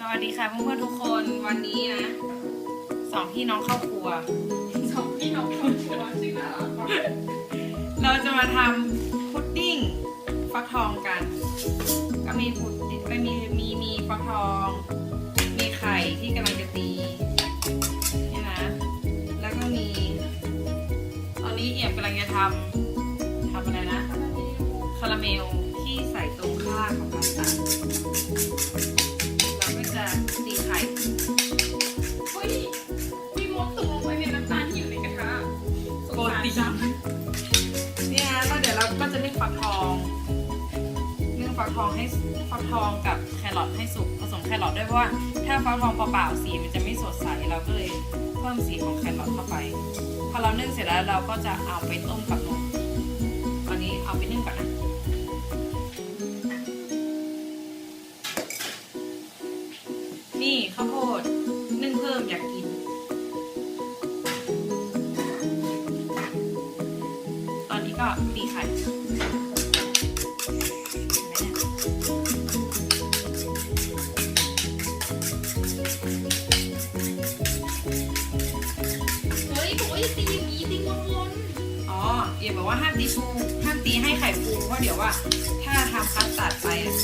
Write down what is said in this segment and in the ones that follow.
สวัสดีค่ะเพื่อนๆทุกคนวันนี้นะสองพี่น้องเข้าครัว สองพี่น้องคนชัวชื่อน่ารักมากเราจะมาทำพุดดิ้งฟักทองกัน ก็มีพุดดิ้งไม่มีมีมีฟักทอง มีไข่ที่กำลังจะตีนี่นะแล้วก็มี ตอนนี้เอียบกำลังจะทำทำอะไรนะคาราเมลที่ใส่ตรงข้างของพาสต้าเราก็จะ ตีไข่เฮ้ยมีมดตกลงไปในน้ำตาลที่อยู่ในกระทะสงโกสารตีจังเนี่ยแล้วเดี๋ยวเราก็จะนึ่งฟักทองนึ่งฟักทองให้ฟักทองกับแครอทให้สุกผสมแครอทด้วยเพราะว่าถ้าฟักทองเปล่าๆสีมันจะไม่สดใสเราก็เลยเพิ่มสีของแครอทเข้าไป พอเรานึ่งเสร็จแล้วเราก็จะเอาไปต้มกับนมตอนนี้เอาไปนึ่งก่อนนะ ข้าวโพดนึ่งเพิ่มอยากกิน ตอนนี้ก็ตีไข่เห็นไหมเนี่ยเฮ้ยบอกว่าอย่าตีอย่างนี้ตีวนอ๋อเอ๋บอกว่าห้ามตีฟูห้ามตีให้ไข่ฟูเพราะเดี๋ยวว่า ถ้าทำคัสตาร์ดไปอะ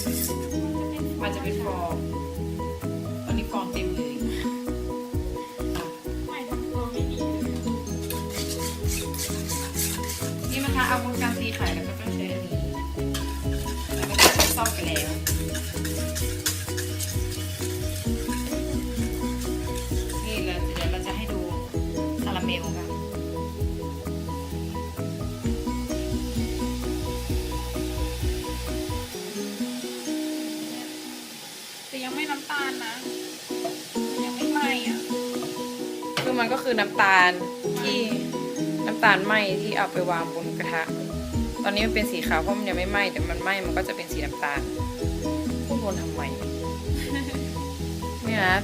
มันจะเป็นฟอง นี่นะคะเอาวงการตีไข่แล้วก็ต้องใช้อันนี้แล้วก็จะซ่อมไปแล้วนี่เราเดี๋ยวเราจะให้ดูคาราเมลกันแต่ยังไม่น้ำตาลนะ ยังไม่ไหม้อะคือมันก็คือน้ำตาลที่ น้ำตาลไหมที่เอาไปวางบนกระทะ ตอนนี้มันเป็นสีขาวเพราะมันยังไม่ไหม้แต่มันไหม้มันก็จะเป็นสีน้ำตาลพูดวนทำไมเนี่ยนะ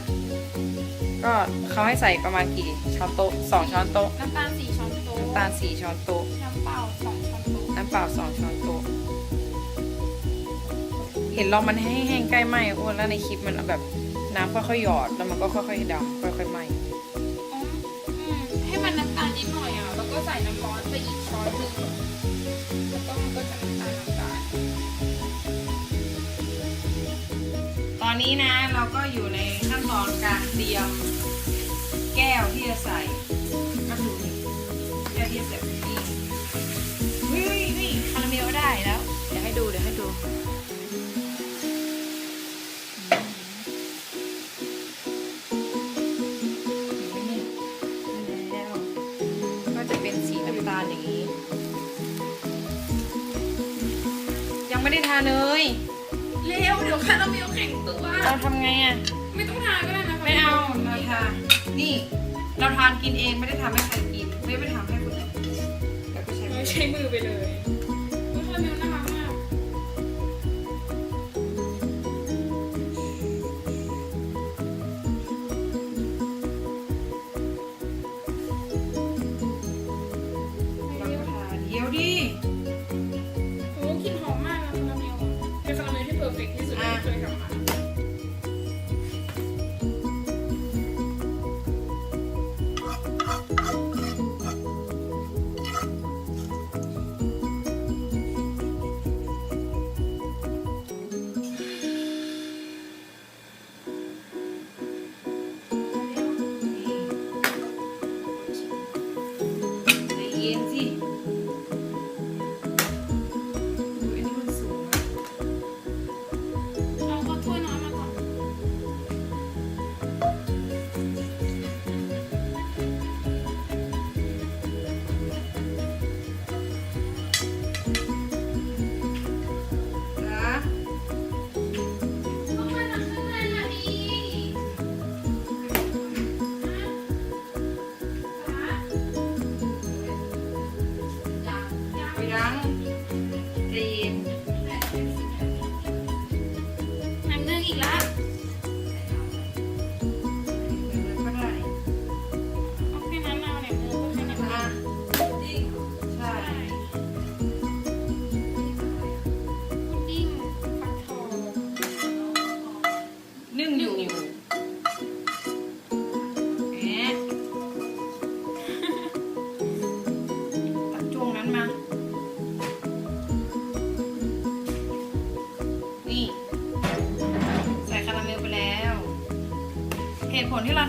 ก็เขาให้ใส่ประมาณกี่ช้อนโต๊ะสองช้อนโต๊ะน้ำตาลสี่ช้อนโต๊ะน้ำตาลสี่ช้อนโต๊ะน้ำเปล่าสองช้อนโต๊ะน้ำเปล่าสองช้อนโต๊ะเห็นเรามันให้แห้งใกล้ไหม้อ้วนแล้วในคลิปมันแบบน้ำค่อยๆหยอดแล้วมันก็ค่อยๆดำค่อยๆไหม้อ๋ออืมให้มัน น้ำร้อนไปอีกช้อนหนึ่งแล้วก็มันก็จะน้ำตาลน้ำตาลตอนนี้นะเราก็อยู่ในขั้นตอนการเตรียมแก้วที่จะใส่ เนยเร็วเดี๋ยวคาราเมลแข็งตัวเราทำไงอะ ไม่ต้องทาก็ได้นะไม่เอาเราทานนี่ เราทานกินเองไม่ได้ทำให้ใครกิน ไม่ได้ไปทำให้คนอื่นเดี๋ยวไปใช้มืไม่อใช้มือไปเลยอุ๊ย คา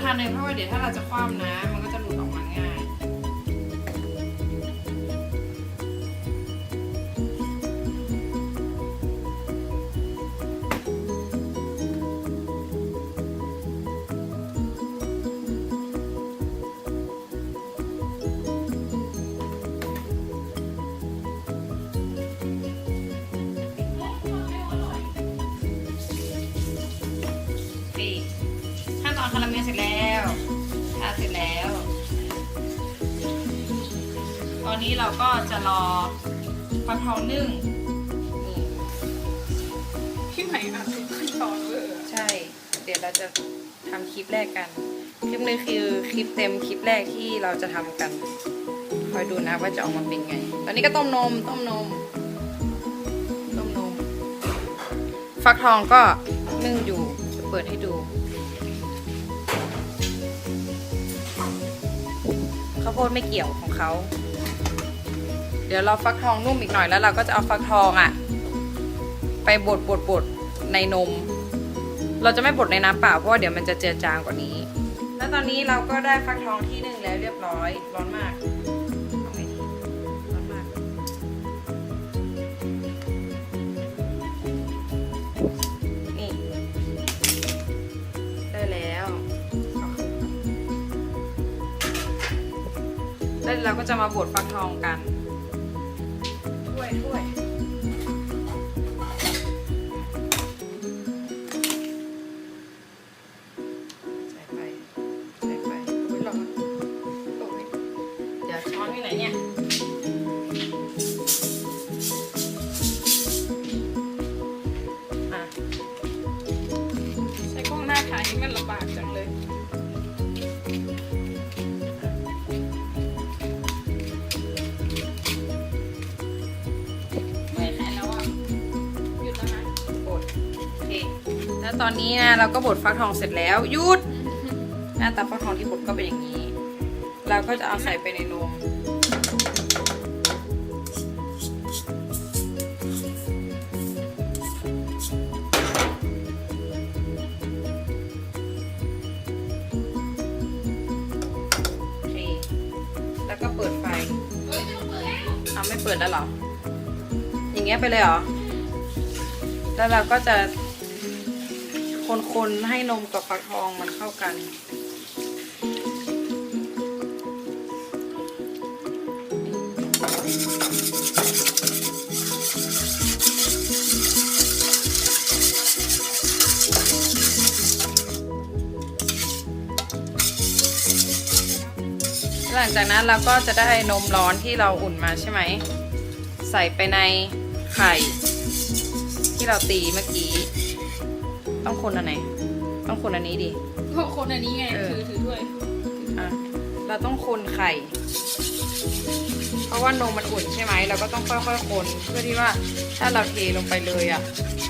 เราทานเนยเพราะว่าเดี๋ยวถ้าเราจะคว่ำนะมัน คาราเมลเสร็จแล้วทาเสร็จแล้ว ตอนนี้เราก็จะรอฟักทองนึ่งนี่พี่ใหม่อะทุกขั้นตอนเลยอะใช่ เดี๋ยวเราจะทำคลิปแรกกัน คลิปนี้คือคลิปเต็มคลิปแรกที่เราจะทำกัน คอยดูนะว่าจะออกมาเป็นไง ตอนนี้ก็ต้มนม ต้มนม ต้มนม ฟักทองก็นึ่งอยู่จะเปิดให้ดูาวโพดไม่เกี่ยวของเขา เดี๋ยวเราฟักทองนุ่มอีกหน่อยแล้วเราก็จะเอาฟักทองอะไปบดบดบดในนม เราจะไม่บดในน้ำเปล่าเพราะว่าเดี๋ยวมันจะเจือจางกว่านี้ แล้วตอนนี้เราก็ได้ฟักทองที่หนึ่งแล้วเรียบร้อยร้อนมาก เราก็จะมาบดฟักทองกัน แล้วตอนนี้นะเราก็บดฟักทองเสร็จแล้วหยุดหน้าตาฟักทองที่บดก็เป็นอย่างนี้ เราก็จะเอาใส่ไปในนมแล้วก็เปิดไฟเฮ้ยไม่ต้องเปิดแล้วทำไม่เปิดแล้วหรอ อย่างเงี้ยไปเลยเหรอ แล้วเราก็จะ คนๆให้นมกับฟักทองมันเข้ากัน หลังจากนั้นเราก็จะได้นมร้อนที่เราอุ่นมาใช่ไหม ใส่ไปในไข่ ที่เราตีเมื่อกี้ ต้องคนอันไหน ต้องคนอันนี้ดิเพราะคนอันนี้ไงเออ ถือถือด้วยอะ เราต้องคนไข่ เพราะว่านมมันอุ่นใช่ไหม เราก็ต้องค่อยๆคน เพื่อที่ว่าถ้าเราเทลงไปเลยอะ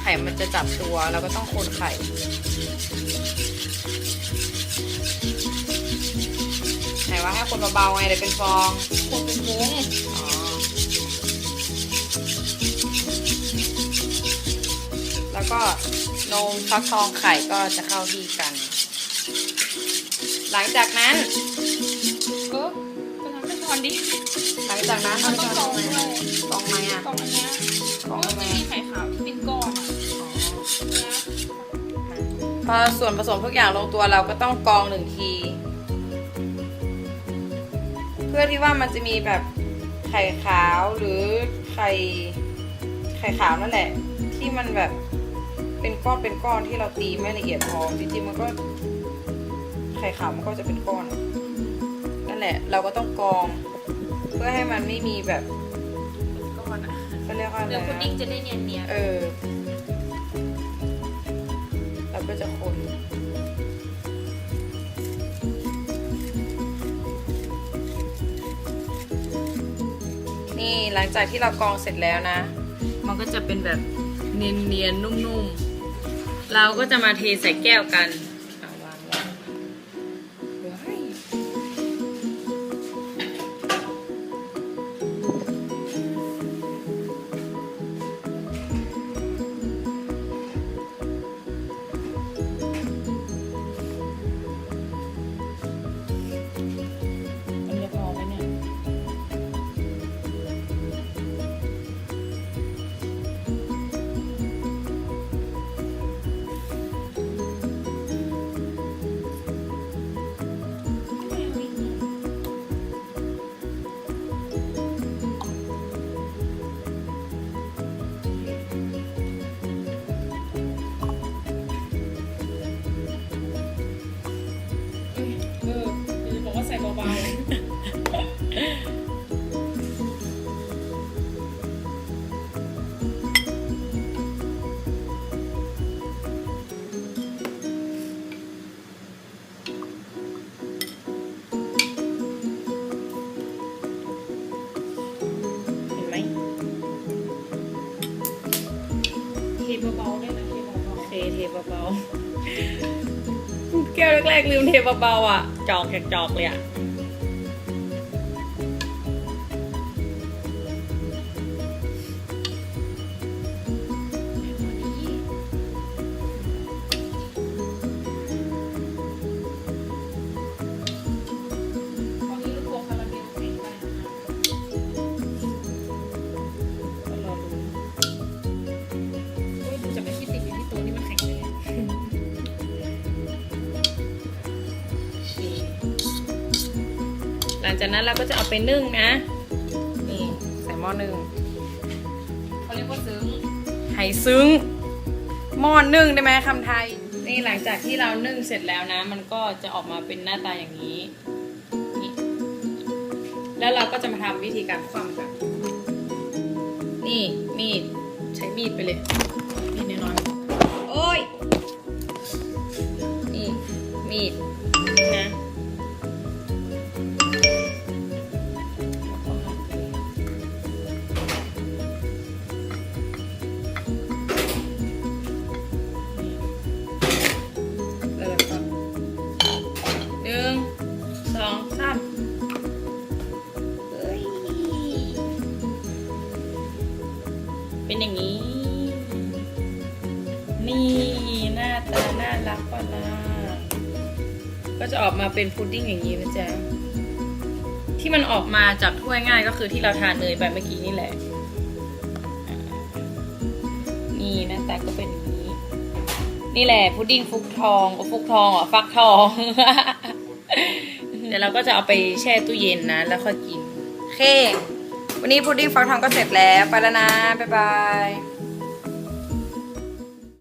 ไข่มันจะจับตัว เราก็ต้องคนไข่ ไหนว่าให้คนเบาๆไงเดี๋ยวเป็นฟอง คนเป็นวงอ๋อ แล้วก็ นมฟักทองไข่ก็จะเข้าที่กัน หลังจากนั้นเออเป็นน้ำเป็นตอนดิหลังจากนั้นเราต้องกรองไหมด้วยกรองไหมอะกรองอันเนี้ยกรองมันไหมมีไข่ขาวที่เป็นก้อนอะอ๋อเนี่ยพอส่วนผสมทุกอย่างลงตัวเราก็ต้องกรองหนึ่งที เพื่อที่ว่ามันจะมีแบบไข่ขาวหรือไข่ไข่ขาวนั่นแหละ ที่มันแบบ เป็นก้อนเป็นก้อนที่เราตีไม่ละเอียดพอจริงๆมันก็ไข่ขาวมันก็จะเป็นก้อน นั่นแหละ เราก็ต้องกรอง เพื่อให้มันไม่มีแบบเป็นก้อนอะเขาเรียกว่าอะไรเดี๋ยวพุดนะดิ้งจะได้เนียนเนียนเออเราก็จะคนนี่หลังจากที่เรากรองเสร็จแล้วนะ มันก็จะเป็นแบบเนียนๆนุ่มๆ เราก็จะมาเทใส่แก้วกัน เบาเห็นไหมเทเบาๆได้นะเทเบาเทเทเบาๆ แก้วแรกๆลืมเทเบาๆอะ จอกแขกจอกเลยอะ ลังจากนั้นเราก็จะเอาไปนึ่งนะ นี่ใส่หม้อนึ่งเขาเรียกว่าซึ้งไหซึ้งหม้อนึ่งได้ไหมคำไทย นี่หลังจากที่เรานึ่งเสร็จแล้วนะ มันก็จะออกมาเป็นหน้าตาอย่างนี้นี่แล้วเราก็จะมาทำวิธีการคว่ำกันนี่มีดใช้มีดไปเลยมีดน้อยๆโอ้ยนี่มีด มาเป็นพุดดิ้งอย่างนี้นะจ๊ะที่มันออกมาจากถ้วยง่ายก็คือที่เราทานเนยไปเมื่อกี้นี่แหละ นี่น้าตาก็เป็นอย่างนี้ นี่แหละพุดดิ้งฟุกทองโอ้ฟุกทองเหรอฟักทอง เดี๋ยวเราก็จะเอาไปแช่ตู้เย็นนะ แล้วค่อยกิน โอเค วันนี้พุดดิ้งฟักทองก็เสร็จแล้ว ไปแล้วนะ บ๊ายบาย